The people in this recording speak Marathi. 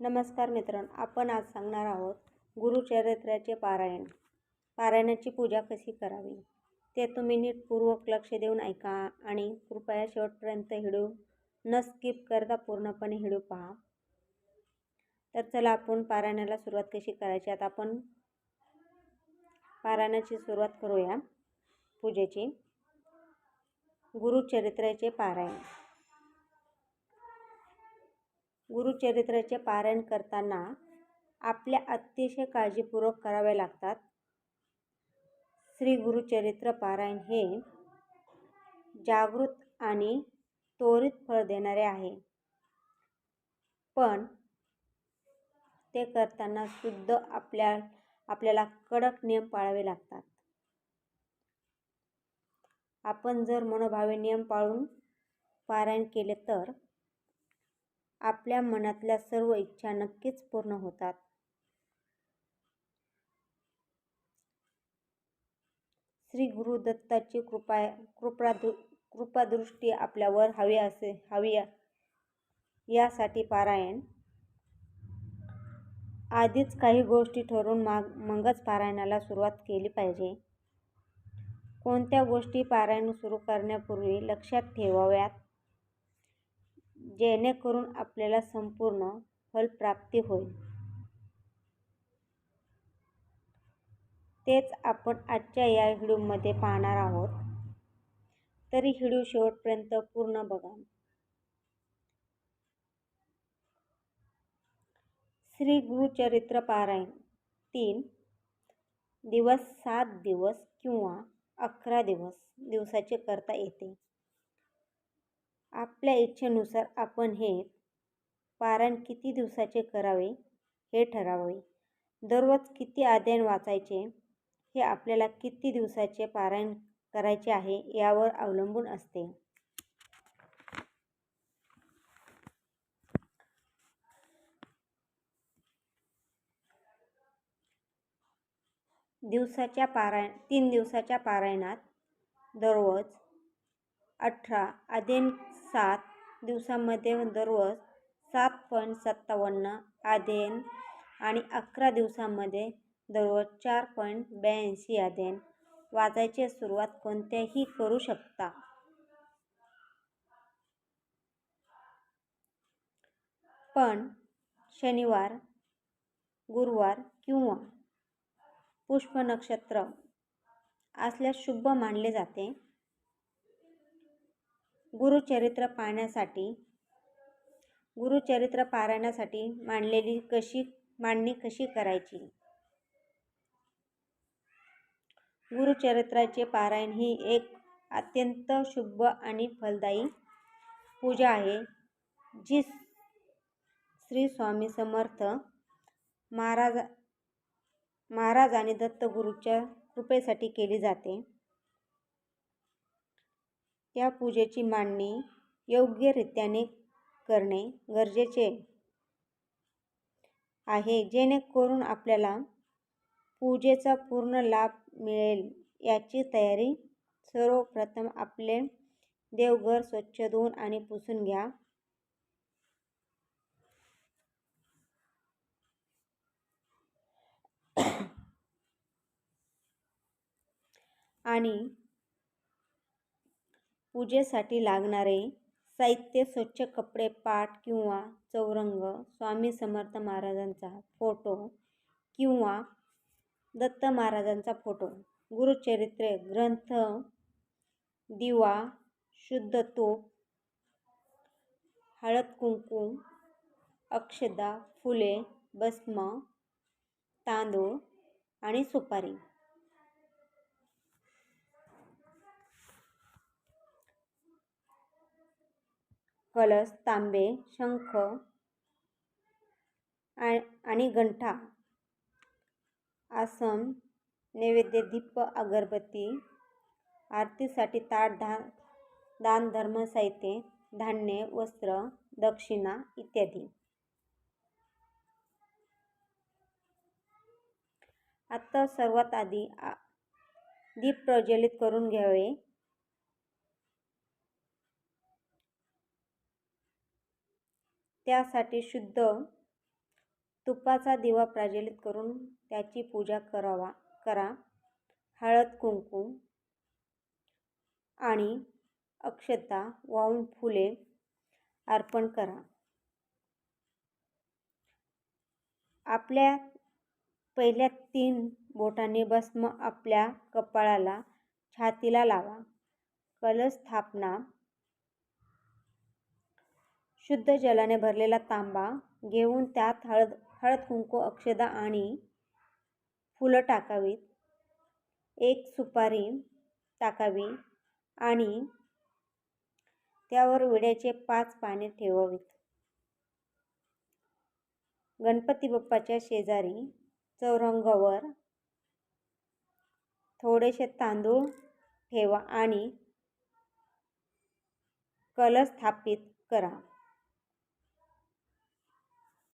नमस्कार मित्रांनो आपण आज सांगणार आहोत गुरुचरित्राचे पारायण. पारायणाची पूजा कशी करावी? ते तुम्ही नीटपूर्वक लक्ष देऊन ऐका आणि कृपया शेवटपर्यंत हिडू न स्किप करता पूर्णपणे हिडू पहा. तर चला आपण पारायणाला सुरुवात कशी करायची? आता आपण पारायणाची सुरुवात करूया पूजेची. गुरुचरित्राचे पारायण. गुरुचरित्राचे पारायण करताना आपल्या अतिशय काळजीपूर्वक करावे लागतात. श्री गुरुचरित्र पारायण हे जागृत आणि त्वरित फळ देणारे आहे. पण ते करताना शुद्ध आपल्या आपल्याला कडक नियम पाळावे लागतात. आपण जर मनोभावे नियम पाळून पारायण केले तर आपल्या मनातल्या सर्व इच्छा नक्कीच पूर्ण होतात. श्री गुरु दत्ताची कृपा कृपादृ कृपादृष्टी आपल्यावर हवी असे हवी यासाठी पारायण. आधीच काही गोष्टी ठरवून माग मगच पारायणाला सुरुवात केली पाहिजे. कोणत्या गोष्टी पारायण सुरू करण्यापूर्वी लक्षात ठेवाव्यात? जेणेकरून आपल्याला संपूर्ण फलप्राप्ती होईल. तेच आपण आजच्या या व्हिडिओमध्ये पाहणार आहोत. तरी व्हिडिओ शेवटपर्यंत पूर्ण बघा. श्री गुरुचरित्र पारायण तीन दिवस सात दिवस किंवा अकरा दिवस दिवसाचे करता येते. आपल्या इच्छेनुसार आपण हे पारायण किती दिवसाचे करावे हे ठरावे दररोज किती अध्ययन वाचायचे हे आपल्याला किती दिवसाचे पारायण करायचे आहे यावर अवलंबून असते. दिवसाच्या पारायण तीन दिवसाच्या पारायणात दररोज अठरा अध्ययन सात दिवसामध्ये दररोज सात पॉईंट सत्तावन्न अध्ययन आणि अकरा दिवसामध्ये दररोज चार पॉईंट ब्याऐंशी अध्ययन वाचायची सुरुवात कोणत्याही करू शकता. पण शनिवार गुरुवार किंवा पुष्प नक्षत्र असल्यास शुभ मानले जाते. गुरुचरित्र पाहण्यासाठी गुरुचरित्र पारायणासाठी मांडलेली कशी मांडणी कशी करायची? गुरुचरित्राचे पारायण ही एक अत्यंत शुभ आणि फलदायी पूजा आहे जी श्री स्वामी समर्थ महाराज महाराज आणि दत्तगुरूच्या कृपेसाठी केली जाते. त्या पूजेची मांडणी योग्यरित्याने करणे गरजेचे आहे जेणेकरून आपल्याला पूजेचा पूर्ण लाभ मिळेल याची तयारी सर्वप्रथम आपले देवघर स्वच्छ धुवून आणि पुसून घ्या. आणि पूजेसाठी लागणारे साहित्य स्वच्छ कपडे पाट किंवा चौरंग स्वामी समर्थ महाराजांचा फोटो किंवा दत्त महाराजांचा फोटो. गुरुचरित्रे ग्रंथ दिवा शुद्ध तूप हळद कुंकू अक्षदा फुले भस्म तांदूळ आणि सुपारी. कलश तांबे शंख आणि गंठा आसन नैवेद्य दीप अगरबत्ती आरतीसाठी ताट दान दान धर्म साहित्य धान्य वस्त्र दक्षिणा इत्यादी. आता सर्वात आधी दीप प्रज्वलित करून घ्यावे. त्यासाठी शुद्ध तुपाचा दिवा प्रज्वलित करून त्याची पूजा करावा करा. हळद कुंकू आणि अक्षता वाहून फुले अर्पण करा. आपल्या पहिल्या तीन बोटांनी भस्म आपल्या कपाळाला छातीला लावा. कलश स्थापना शुद्ध जलाने भरलेला तांबा घेऊन त्यात हळद हळद कुंकू अक्षदा आणि फुलं टाकावीत. एक सुपारी टाकावी आणि त्यावर विड्याचे पाच पाने ठेवावीत. गणपती बाप्पाच्या शेजारी चौरंगावर थोडेसे तांदूळ ठेवा आणि कलश स्थापित करा.